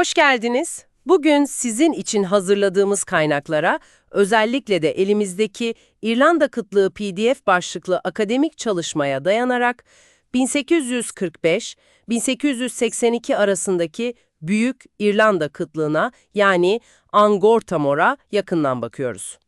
Hoş geldiniz. Bugün sizin için hazırladığımız kaynaklara, özellikle de elimizdeki İrlanda kıtlığı PDF başlıklı akademik çalışmaya dayanarak 1845-1882 arasındaki Büyük İrlanda kıtlığına yani Angortamor'a yakından bakıyoruz.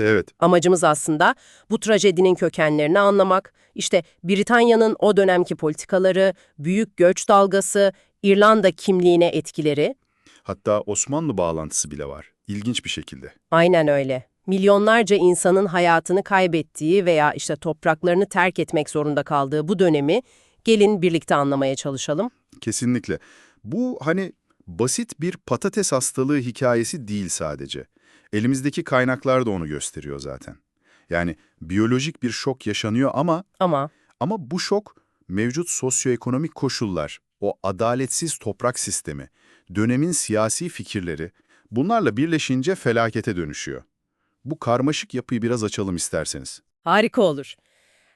Evet, Amacımız aslında bu trajedinin kökenlerini anlamak, işte Britanya'nın o dönemki politikaları, büyük göç dalgası, İrlanda kimliğine etkileri, hatta Osmanlı bağlantısı bile var. İlginç bir şekilde. aynen öyle. Milyonlarca insanın hayatını kaybettiği veya işte topraklarını terk etmek zorunda kaldığı bu dönemi gelin birlikte anlamaya çalışalım. Kesinlikle. Bu hani basit bir patates hastalığı hikayesi değil sadece. Elimizdeki kaynaklar da onu gösteriyor zaten. Yani biyolojik bir şok yaşanıyor ama Ama ama bu şok mevcut sosyoekonomik koşullar, o adaletsiz toprak sistemi, dönemin siyasi fikirleri bunlarla birleşince felakete dönüşüyor. Bu karmaşık yapıyı biraz açalım isterseniz. Harika olur.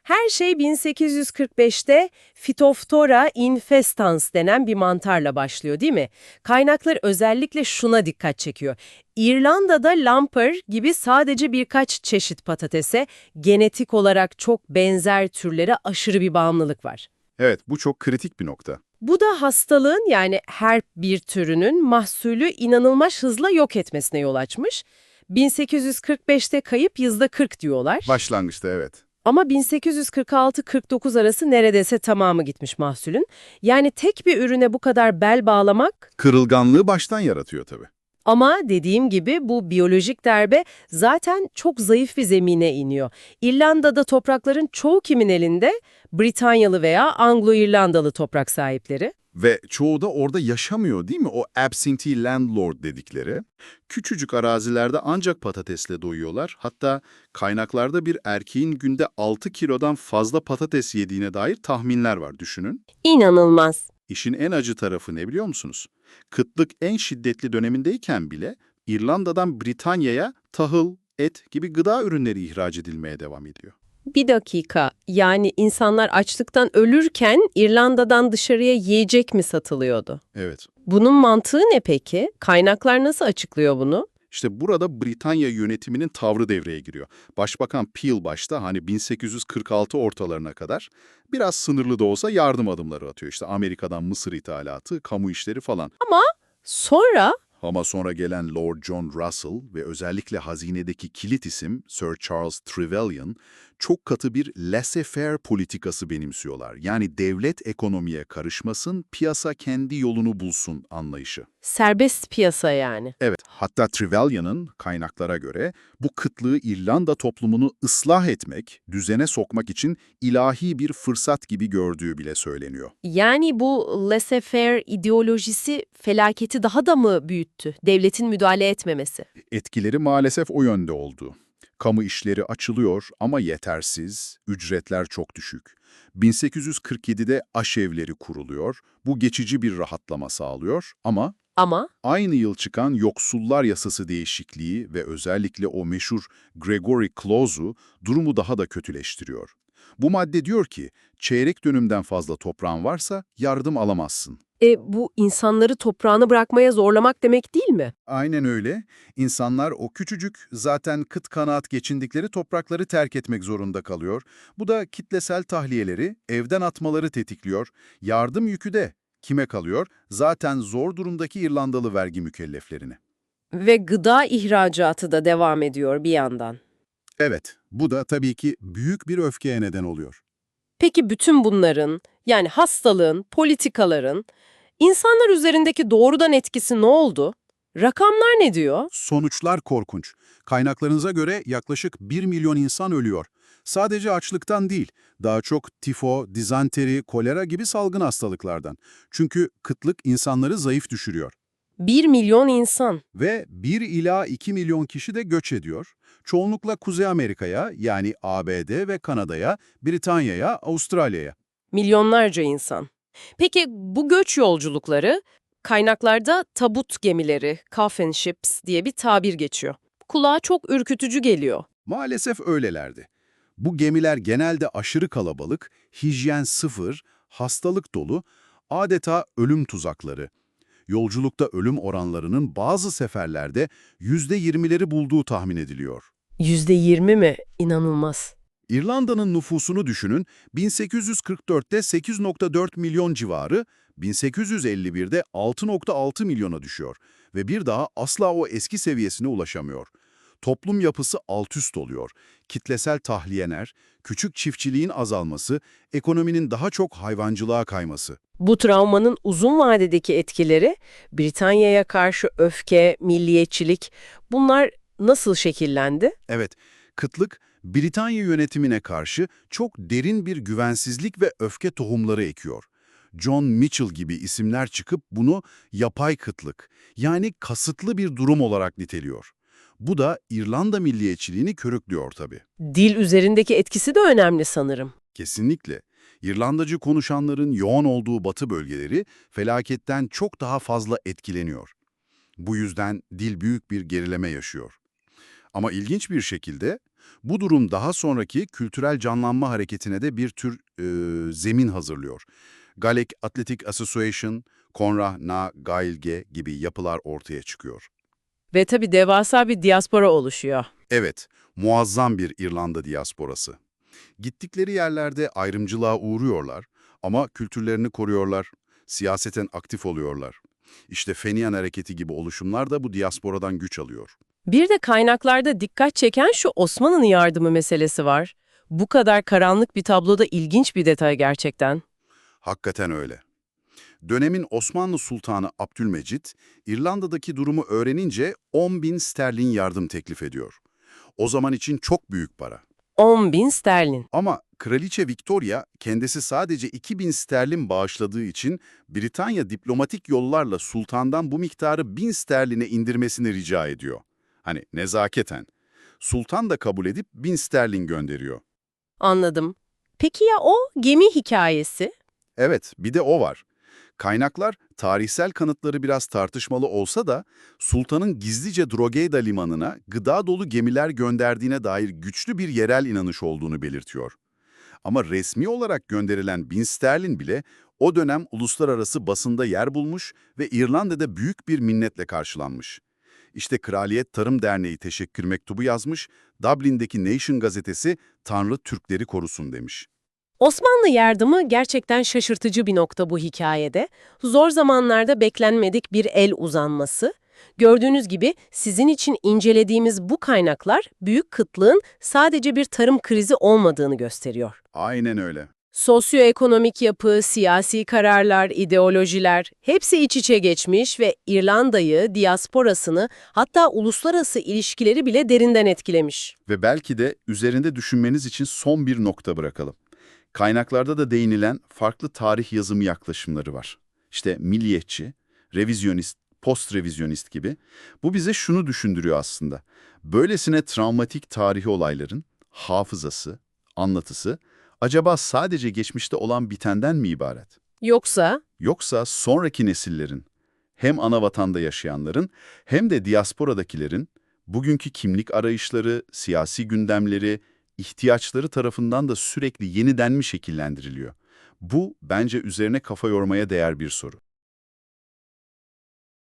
Her şey 1845'te Phytophthora infestans denen bir mantarla başlıyor değil mi? Kaynaklar özellikle şuna dikkat çekiyor. İrlanda'da lamper gibi sadece birkaç çeşit patatese genetik olarak çok benzer türlere aşırı bir bağımlılık var. Evet, bu çok kritik bir nokta. Bu da hastalığın yani her bir türünün mahsulü inanılmaz hızla yok etmesine yol açmış. 1845'te kayıp %40 diyorlar. Başlangıçta evet. Ama 1846-49 arası neredeyse tamamı gitmiş mahsulün. Yani tek bir ürüne bu kadar bel bağlamak Kırılganlığı baştan yaratıyor tabii. Ama dediğim gibi bu biyolojik darbe zaten çok zayıf bir zemine iniyor. İrlanda'da toprakların çoğu kimin elinde? Britanyalı veya Anglo-İrlandalı toprak sahipleri. Ve çoğu da orada yaşamıyor değil mi? O absentee landlord dedikleri. Küçücük arazilerde ancak patatesle doyuyorlar. Hatta kaynaklarda bir erkeğin günde 6 kilodan fazla patates yediğine dair tahminler var düşünün. İnanılmaz. İşin en acı tarafı ne biliyor musunuz? Kıtlık en şiddetli dönemindeyken bile İrlanda'dan Britanya'ya tahıl, et gibi gıda ürünleri ihraç edilmeye devam ediyor. Bir dakika, yani insanlar açlıktan ölürken İrlanda'dan dışarıya yiyecek mi satılıyordu? Evet. Bunun mantığı ne peki? Kaynaklar nasıl açıklıyor bunu? İşte burada Britanya yönetiminin tavrı devreye giriyor. Başbakan Peel başta hani 1846 ortalarına kadar biraz sınırlı da olsa yardım adımları atıyor. İşte Amerika'dan mısır ithalatı, kamu işleri falan. Sonra Ama sonra gelen Lord John Russell ve özellikle hazinedeki kilit isim Sir Charles Trevelyan çok katı bir laissez-faire politikası benimsiyorlar. Yani devlet ekonomiye karışmasın, piyasa kendi yolunu bulsun anlayışı. serbest piyasa yani. Evet, hatta Trevelyan'ın kaynaklara göre bu kıtlığı İrlanda toplumunu ıslah etmek, düzene sokmak için ilahi bir fırsat gibi gördüğü bile söyleniyor. Yani bu laissez-faire ideolojisi felaketi daha da mı büyüttü? Devletin müdahale etmemesi. Etkileri maalesef o yönde oldu. Kamu işleri açılıyor ama yetersiz, ücretler çok düşük. 1847'de aşevleri kuruluyor, bu geçici bir rahatlama sağlıyor ama Ama Aynı yıl çıkan Yoksullar Yasası değişikliği ve özellikle o meşhur Gregory Clause'u durumu daha da kötüleştiriyor. Bu madde diyor ki, çeyrek dönümden fazla toprağın varsa yardım alamazsın. E, bu insanları toprağını bırakmaya zorlamak demek değil mi? Aynen öyle. İnsanlar o küçücük, zaten kıt kanaat geçindikleri toprakları terk etmek zorunda kalıyor. Bu da kitlesel tahliyeleri, evden atmaları tetikliyor. Yardım yükü de kime kalıyor? Zaten zor durumdaki İrlandalı vergi mükelleflerine. Ve gıda ihracatı da devam ediyor bir yandan. Evet, bu da tabii ki büyük bir öfkeye neden oluyor. Peki bütün bunların, yani hastalığın, politikaların, insanlar üzerindeki doğrudan etkisi ne oldu? Rakamlar ne diyor? Sonuçlar korkunç. Kaynaklarınıza göre yaklaşık 1 milyon insan ölüyor. Sadece açlıktan değil, daha çok tifo, dizanteri, kolera gibi salgın hastalıklardan. Çünkü kıtlık insanları zayıf düşürüyor. 1 milyon insan. Ve 1 ila 2 milyon kişi de göç ediyor. Çoğunlukla Kuzey Amerika'ya yani ABD ve Kanada'ya, Britanya'ya, Avustralya'ya. Milyonlarca insan. Peki bu göç yolculukları, kaynaklarda tabut gemileri, coffin ships diye bir tabir geçiyor. Kulağa çok ürkütücü geliyor. Maalesef öylelerdi. Bu gemiler genelde aşırı kalabalık, hijyen sıfır, hastalık dolu, adeta ölüm tuzakları. yolculukta ölüm oranlarının bazı seferlerde %20'leri bulduğu tahmin ediliyor. %20 mi? İnanılmaz. İrlanda'nın nüfusunu düşünün, 1844'te 8.4 milyon civarı, 1851'de 6.6 milyona düşüyor ve bir daha asla o eski seviyesine ulaşamıyor. Toplum yapısı alt üst oluyor. Kitlesel tahliyeler, küçük çiftçiliğin azalması, ekonominin daha çok hayvancılığa kayması. Bu travmanın uzun vadedeki etkileri, Britanya'ya karşı öfke, milliyetçilik, bunlar nasıl şekillendi? Evet, kıtlık Britanya yönetimine karşı çok derin bir güvensizlik ve öfke tohumları ekiyor. John Mitchell gibi isimler çıkıp bunu yapay kıtlık, yani kasıtlı bir durum olarak niteliyor. Bu da İrlanda milliyetçiliğini körüklüyor tabii. Dil üzerindeki etkisi de önemli sanırım. Kesinlikle. İrlandacı konuşanların yoğun olduğu batı bölgeleri felaketten çok daha fazla etkileniyor. Bu yüzden dil büyük bir gerileme yaşıyor. Ama ilginç bir şekilde bu durum daha sonraki kültürel canlanma hareketine de bir tür e, zemin hazırlıyor. Gaelic Athletic Association, Konrah na Gaelge gibi yapılar ortaya çıkıyor. Ve tabii devasa bir diaspora oluşuyor. Evet, muazzam bir İrlanda diasporası. Gittikleri yerlerde ayrımcılığa uğruyorlar ama kültürlerini koruyorlar, siyaseten aktif oluyorlar. İşte Fenian Hareketi gibi oluşumlar da bu diasporadan güç alıyor. Bir de kaynaklarda dikkat çeken şu Osmanlı'nın yardımı meselesi var. Bu kadar karanlık bir tabloda ilginç bir detay gerçekten. Hakikaten öyle. Dönemin Osmanlı Sultanı Abdülmecit, İrlanda'daki durumu öğrenince 10 bin sterlin yardım teklif ediyor. O zaman için çok büyük para. 10 bin sterlin. Ama Kraliçe Victoria kendisi sadece 2000 sterlin bağışladığı için Britanya diplomatik yollarla sultandan bu miktarı 1000 sterline indirmesini rica ediyor. Hani nezaketen. Sultan da kabul edip 1000 sterlin gönderiyor. Anladım. Peki ya o gemi hikayesi? Evet, bir de o var. Kaynaklar tarihsel kanıtları biraz tartışmalı olsa da sultanın gizlice Drogheda limanına gıda dolu gemiler gönderdiğine dair güçlü bir yerel inanış olduğunu belirtiyor. Ama resmi olarak gönderilen bin sterlin bile o dönem uluslararası basında yer bulmuş ve İrlanda'da büyük bir minnetle karşılanmış. İşte Kraliyet Tarım Derneği teşekkür mektubu yazmış, Dublin'deki Nation gazetesi Tanrı Türkleri korusun demiş. Osmanlı yardımı gerçekten şaşırtıcı bir nokta bu hikayede. Zor zamanlarda beklenmedik bir el uzanması. Gördüğünüz gibi sizin için incelediğimiz bu kaynaklar büyük kıtlığın sadece bir tarım krizi olmadığını gösteriyor. Aynen öyle. Sosyoekonomik yapı, siyasi kararlar, ideolojiler hepsi iç içe geçmiş ve İrlanda'yı, diasporasını hatta uluslararası ilişkileri bile derinden etkilemiş. Ve belki de üzerinde düşünmeniz için son bir nokta bırakalım. Kaynaklarda da değinilen farklı tarih yazımı yaklaşımları var. İşte milliyetçi, revizyonist, post-revizyonist gibi. Bu bize şunu düşündürüyor aslında. Böylesine travmatik tarihi olayların hafızası, anlatısı acaba sadece geçmişte olan bitenden mi ibaret? Yoksa Yoksa sonraki nesillerin, hem ana vatanda yaşayanların hem de diasporadakilerin bugünkü kimlik arayışları, siyasi gündemleri, ihtiyaçları tarafından da sürekli yeniden mi şekillendiriliyor? Bu bence üzerine kafa yormaya değer bir soru.